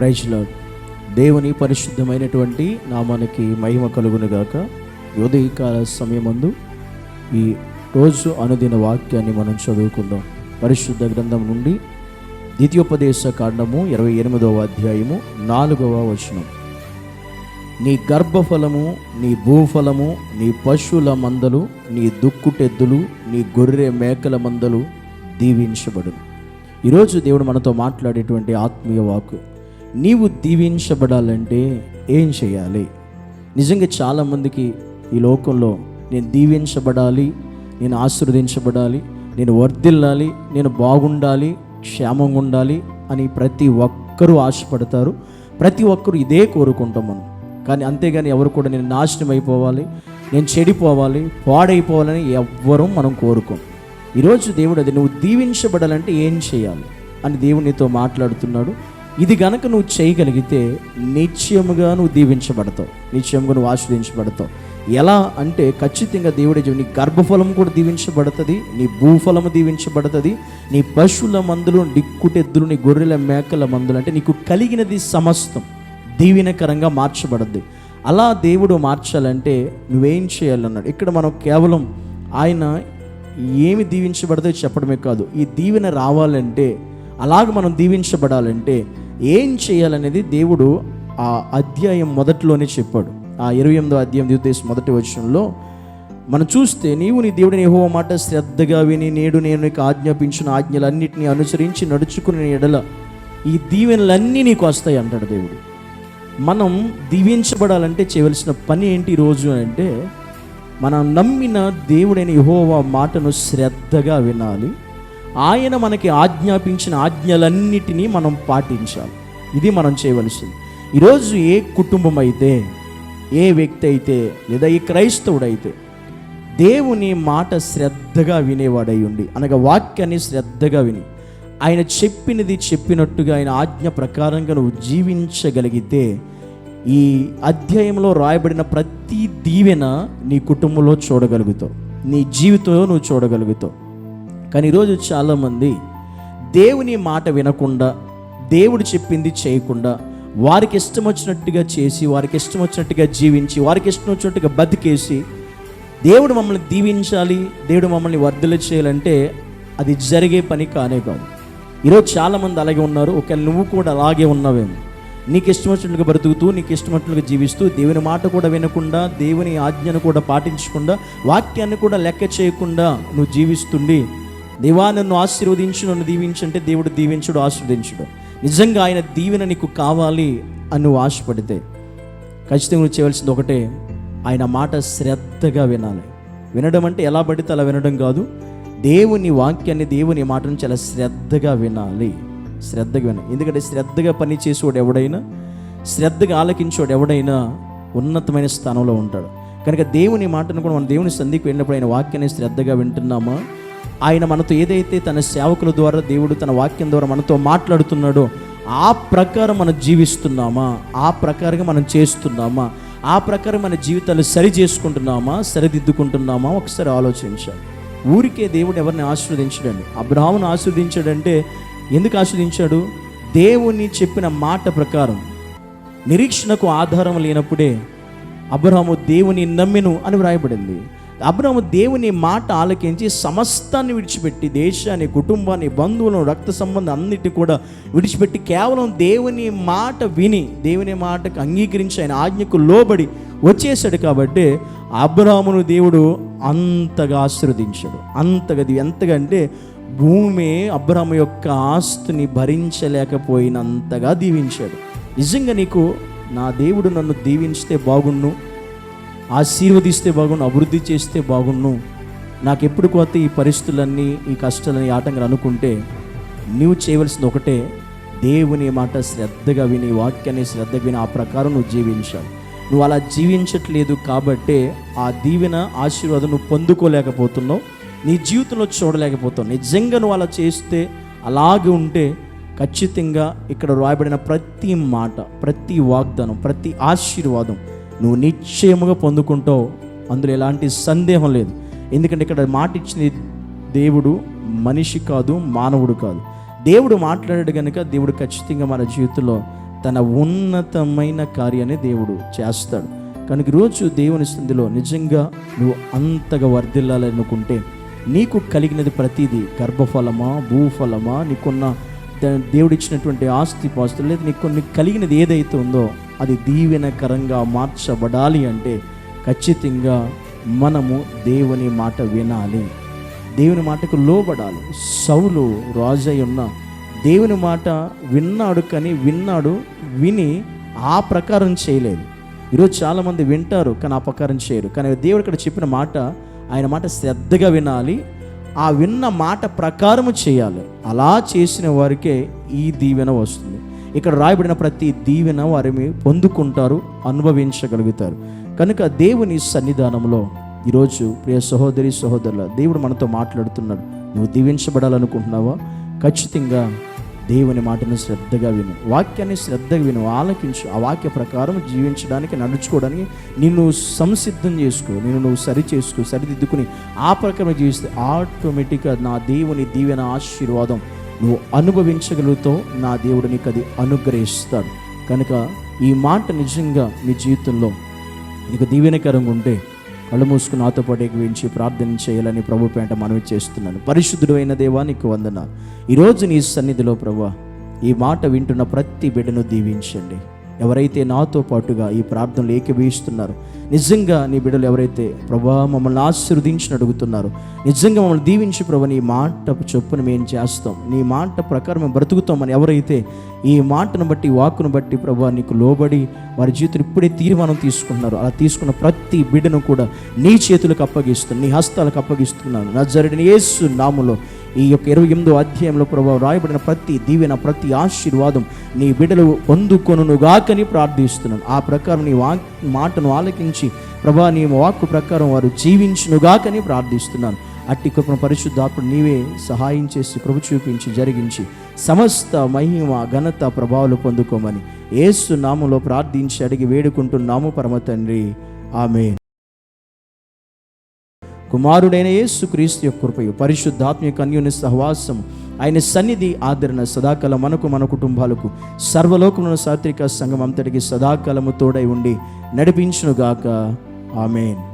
ప్రైజ్లో దేవుని పరిశుద్ధమైనటువంటి నామానికి మహిమ కలుగునుగాక. ఉదయకాల సమయమందు ఈ రోజు అనుదిన వాక్యాన్ని మనం చదువుకుందాం. పరిశుద్ధ గ్రంథం నుండి ద్వితీయోపదేశ కాండము ఇరవై ఎనిమిదవ అధ్యాయము నాలుగవ వచనం. నీ గర్భఫలము నీ భూఫలము నీ పశువుల మందలు నీ దుక్కుటెద్దులు నీ గొర్రె మేకల మందలు దీవించబడును. ఈరోజు దేవుడు మనతో మాట్లాడేటువంటి ఆత్మీయ వాకు నీవు దీవించబడాలంటే ఏం చేయాలి? నిజంగా చాలామందికి ఈ లోకంలో నేను దీవించబడాలి నేను ఆశీర్వదించబడాలి నేను వర్ధిల్లాలి నేను బాగుండాలి క్షేమంగా ఉండాలి అని ప్రతి ఒక్కరూ ఆశపడతారు. ప్రతి ఒక్కరూ ఇదే కోరుకుంటాం మనం. కానీ అంతేగాని ఎవరు కూడా నేను నాశనం అయిపోవాలి నేను చెడిపోవాలి పాడైపోవాలని ఎవ్వరూ మనం కోరుకోం. ఈరోజు దేవుడు అది నువ్వు దీవించబడాలంటే ఏం చేయాలి అని దేవునితో మాట్లాడుతున్నాడు. ఇది గనక నువ్వు చేయగలిగితే నిశ్చయముగా నువ్వు దీవించబడతావు. నిశ్చయముగా నువ్వు ఆశ్రయించబడతావు. ఎలా అంటే ఖచ్చితంగా దేవుడే నీ గర్భఫలం కూడా దీవించబడుతుంది నీ భూఫలము దీవించబడుతుంది నీ పశువుల మందులు డిక్కుటెద్దులు నీ గొర్రెల మేకల మందులు అంటే నీకు కలిగినది సమస్తం దీవెనకరంగా మార్చబడద్ది. అలా దేవుడు మార్చాలంటే నువ్వేం చేయాలన్నాడు. ఇక్కడ మనం కేవలం ఆయన ఏమి దీవించబడదో చెప్పడమే కాదు. ఈ దీవెన రావాలంటే అలాగ మనం దీవించబడాలంటే ఏం చేయాలనేది దేవుడు ఆ అధ్యాయం మొదట్లోనే చెప్పాడు. ఆ ఇరవై ఎనిమిదో అధ్యాయం దేశం మొదటి వచనంలో మనం చూస్తే నీవు నీ దేవుడిని ఏహో మాట శ్రద్ధగా విని నేడు నేను నీకు ఆజ్ఞాపించిన ఆజ్ఞలన్నింటినీ అనుసరించి నడుచుకునే ఎడల ఈ దీవెనలన్నీ నీకు వస్తాయి అంటాడు దేవుడు. మనం దీవించబడాలంటే చేయవలసిన పని ఏంటి రోజు అంటే మనం నమ్మిన దేవుడైన యహోవా మాటను శ్రద్ధగా వినాలి. ఆయన మనకి ఆజ్ఞాపించిన ఆజ్ఞలన్నిటినీ మనం పాటించాలి. ఇది మనం చేయవలసింది. ఈరోజు ఏ కుటుంబం అయితే ఏ వ్యక్తి అయితే లేదా ఏ క్రైస్తవుడైతే దేవుని మాట శ్రద్ధగా వినేవాడై ఉండి అనగా వాక్యాన్ని శ్రద్ధగా విని ఆయన చెప్పినది చెప్పినట్టుగా ఆయన ఆజ్ఞ ప్రకారంగా నువ్వు జీవించగలిగితే ఈ అధ్యాయంలో రాయబడిన ప్రతి దీవెన నీ కుటుంబంలో చూడగలుగుతావు. నీ జీవితంలో నువ్వు చూడగలుగుతావు. కానీ ఈరోజు చాలామంది దేవుని మాట వినకుండా దేవుడు చెప్పింది చేయకుండా వారికి ఇష్టం వచ్చినట్టుగా చేసి వారికి ఇష్టం వచ్చినట్టుగా జీవించి వారికి ఇష్టం వచ్చినట్టుగా బతికేసి దేవుడు మమ్మల్ని దీవించాలి దేవుడు మమ్మల్ని వర్ధలు చేయాలంటే అది జరిగే పని కానే కాదు. ఈరోజు చాలామంది అలాగే ఉన్నారు ఒకవేళ నువ్వు కూడా అలాగే ఉన్నావేమో. నీకు ఇష్టం వచ్చినట్టుగా బ్రతుకుతూ నీకు ఇష్టం వచ్చినట్టుగా జీవిస్తూ దేవుని మాట కూడా వినకుండా దేవుని ఆజ్ఞను కూడా పాటించకుండా వాక్యాన్ని కూడా లెక్క చేయకుండా నువ్వు జీవిస్తుండి దేవా నన్ను ఆశీర్వదించు నన్ను దీవించంటే దేవుడు దీవించుడు ఆశీర్వదించుడు. నిజంగా ఆయన దీవెన నీకు కావాలి అని నువ్వు ఆశపడితే ఖచ్చితంగా నువ్వు చేయవలసింది ఒకటే ఆయన మాట శ్రద్ధగా వినాలి. వినడం అంటే ఎలా పడితే అలా వినడం కాదు దేవుని వాక్యాన్ని దేవుని మాటను చాలా శ్రద్ధగా వినాలి. శ్రద్ధగా వినాలి. ఎందుకంటే శ్రద్ధగా పని చేసేవాడు ఎవడైనా శ్రద్ధగా ఆలకించేవాడు ఎవడైనా ఉన్నతమైన స్థానంలో ఉంటాడు. కనుక దేవుని మాటను కూడా మన దేవుని సంధికి వెళ్ళినప్పుడు ఆయన వాక్యాన్ని శ్రద్ధగా వింటున్నామా? ఆయన మనతో ఏదైతే తన సేవకుల ద్వారా దేవుడు తన వాక్యం ద్వారా మనతో మాట్లాడుతున్నాడో ఆ ప్రకారం మనం జీవిస్తున్నామా? ఆ ప్రకారంగా మనం చేస్తున్నామా? ఆ ప్రకారం మన జీవితాలు సరి చేసుకుంటున్నామా? సరిదిద్దుకుంటున్నామా? ఒకసారి ఆలోచించాలి. ఊరికే దేవుడు ఎవరిని ఆశీర్వదించడండి. అబ్రాహ్మను ఆశీర్వదించాడంటే ఎందుకు ఆశీర్వదించాడు? దేవుని చెప్పిన మాట ప్రకారం. నిరీక్షణకు ఆధారం లేనప్పుడే అబ్రహాము దేవుని నమ్మెను అని వ్రాయబడింది. అబ్రాము దేవుని మాట ఆలకించి సమస్తాన్ని విడిచిపెట్టి దేశాన్ని కుటుంబాన్ని బంధువులను రక్త సంబంధం అన్నిటిని కూడా విడిచిపెట్టి కేవలం దేవుని మాట విని దేవుని మాటకు అంగీకరించి ఆయన ఆజ్ఞకు లోబడి వచ్చేసాడు కాబట్టి అబ్రామును దేవుడు అంతగా ఆశీర్వదించాడు. అంతగా ఎంతగా అంటే భూమి అబ్రాము యొక్క ఆస్తిని భరించలేకపోయినంతగా దీవించాడు. నిజంగా నీకు నా దేవుడు నన్ను దీవించితే బాగుండు? ఆశీర్వదిస్తే బాగుండు అభివృద్ధి చేస్తే బాగుండు. నాకు ఎప్పుడు కొత్త ఈ పరిస్థితులన్నీ ఈ కష్టాలని ఆటంకాలు అనుకుంటే నువ్వు చేయవలసింది ఒకటే దేవుని మాట శ్రద్ధగా విని వాక్యాన్ని శ్రద్ధగా విని ఆ ప్రకారం నువ్వు జీవించావు. నువ్వు అలా జీవించట్లేదు కాబట్టే ఆ దీవెన ఆశీర్వాదం నువ్వు పొందుకోలేకపోతున్నావు. నీ జీవితంలో చూడలేకపోతున్నావు. నిజంగా నువ్వు అలా చేస్తే అలాగే ఉంటే ఖచ్చితంగా ఇక్కడ రాయబడిన ప్రతి మాట ప్రతి వాగ్దానం ప్రతి ఆశీర్వాదం నువ్వు నిశ్చయముగా పొందుకుంటావు. అందులో ఎలాంటి సందేహం లేదు. ఎందుకంటే ఇక్కడ మాట ఇచ్చింది దేవుడు మనిషి కాదు మానవుడు కాదు. దేవుడు మాట్లాడాడు కనుక దేవుడు ఖచ్చితంగా మన జీవితంలో తన ఉన్నతమైన కార్యాన్ని దేవుడు చేస్తాడు. కనుక ఈరోజు దేవుని స్థితిలో నిజంగా నువ్వు అంతగా వర్ధిల్లాలనుకుంటే నీకు కలిగినది ప్రతిదీ గర్భఫలమా భూఫలమా నీకున్న దేవుడిచ్చినటువంటి ఆస్తి పాస్తులు లేదు నీకు కొన్ని కలిగినది ఏదైతే ఉందో అది దీవెనకరంగా మార్చబడాలి అంటే ఖచ్చితంగా మనము దేవుని మాట వినాలి. దేవుని మాటకు లోబడాలి. సౌలు రాజై ఉన్న దేవుని మాట విన్నాడు కానీ విన్నాడు విని ఆ ప్రకారం చేయలేదు. ఈరోజు చాలామంది వింటారు కానీ ఆ ప్రకారం చేయరు. కానీ దేవుడు ఇక్కడ చెప్పిన మాట ఆయన మాట శ్రద్ధగా వినాలి. ఆ విన్న మాట ప్రకారము చేయాలి. అలా చేసిన వారికే ఈ దీవెన వస్తుంది. ఇక్కడ రాయబడిన ప్రతి దీవెన వారిని పొందుకుంటారు అనుభవించగలుగుతారు. కనుక దేవుని సన్నిధానంలో ఈరోజు ప్రియ సహోదరి సహోదరుల దేవుడు మనతో మాట్లాడుతున్నాడు. నువ్వు దీవించబడాలనుకుంటున్నావా? ఖచ్చితంగా దేవుని మాటను శ్రద్ధగా విను. వాక్యాన్ని శ్రద్ధగా విను. ఆలకించు. ఆ వాక్య ప్రకారం జీవించడానికి నడుచుకోవడానికి నిన్ను సంసిద్ధం చేసుకో. నిన్ను నువ్వు సరి చేసుకో సరిదిద్దుకుని ఆ ప్రకారం జీవిస్తే ఆటోమేటిక్గా నా దేవుని దీవెన ఆశీర్వాదం నువ్వు అనుభవించగలుగుతావు. నా దేవుడు నీకు అది అనుగ్రహిస్తాడు. కనుక ఈ మాట నిజంగా నీ జీవితంలో నీకు దీవెనకరంగా ఉంటే కళ్ళు మూసుకుని నాతో పాటు గురించి ప్రార్థన చేయాలని ప్రభు పేట మనవి చేస్తున్నాను. పరిశుద్ధుడు అయిన దేవా నీకు వందనాలు. ఈరోజు నీ సన్నిధిలో ప్రభా ఈ మాట వింటున్న ప్రతి బిడ్డను దీవించండి. ఎవరైతే నాతో పాటుగా ఈ ప్రార్థనలు ఏకీభవిస్తున్నారు నిజంగా నీ బిడ్డలు ఎవరైతే ప్రభా మమ్మల్ని ఆశీర్వదించి అడుగుతున్నారు నిజంగా మమ్మల్ని దీవించి ప్రభా నీ మాట చొప్పున మేము చేస్తాం నీ మాట ప్రకారం మేము బ్రతుకుతామని ఎవరైతే ఈ మాటను బట్టి వాక్కును బట్టి ప్రభా నీకు లోబడి వారి జీవితం ఇప్పుడే తీర్మానం తీసుకుంటున్నారు అలా తీసుకున్న ప్రతి బిడ్డను కూడా నీ చేతులకు అప్పగిస్తున్నాను నీ హస్తాలకు అప్పగిస్తున్నాను. నా జరిగిన యేసు నాములో ఈ యొక్క ఇరవై ఎనిమిదో అధ్యాయంలో ప్రభావ రాయబడిన ప్రతి దీవెన ప్రతి ఆశీర్వాదం నీ బిడ్డలు పొందుకొనుగాకని ప్రార్థిస్తున్నాను. ఆ ప్రకారం నీ వా మాటను ఆలకించి ప్రభా నీ వాక్కు ప్రకారం వారు జీవించునుగాకని ప్రార్థిస్తున్నాను. అట్టి కృపణ పరిశుద్ధాత్ముడు నీవే సహాయం చేసి కృప చూపించి జరిగించి సమస్త మహిమ ఘనత ప్రభావాలు పొందుకోమని ఏసు నామంలో ప్రార్థించి అడిగి వేడుకుంటున్నాము పరమ తండ్రి. ఆమె కుమారుడైన యేసు క్రీస్తు యొక్క కృపయు పరిశుద్ధాత్మ యొక్క అన్యోన్య సహవాసం ఆయన సన్నిధి ఆదరణ సదాకాలం మనకు మన కుటుంబాలకు సర్వలోకమున సాత్విక సంఘం అంతటికి సదాకాలము తోడై ఉండి నడిపించునుగాక. ఆమెన్.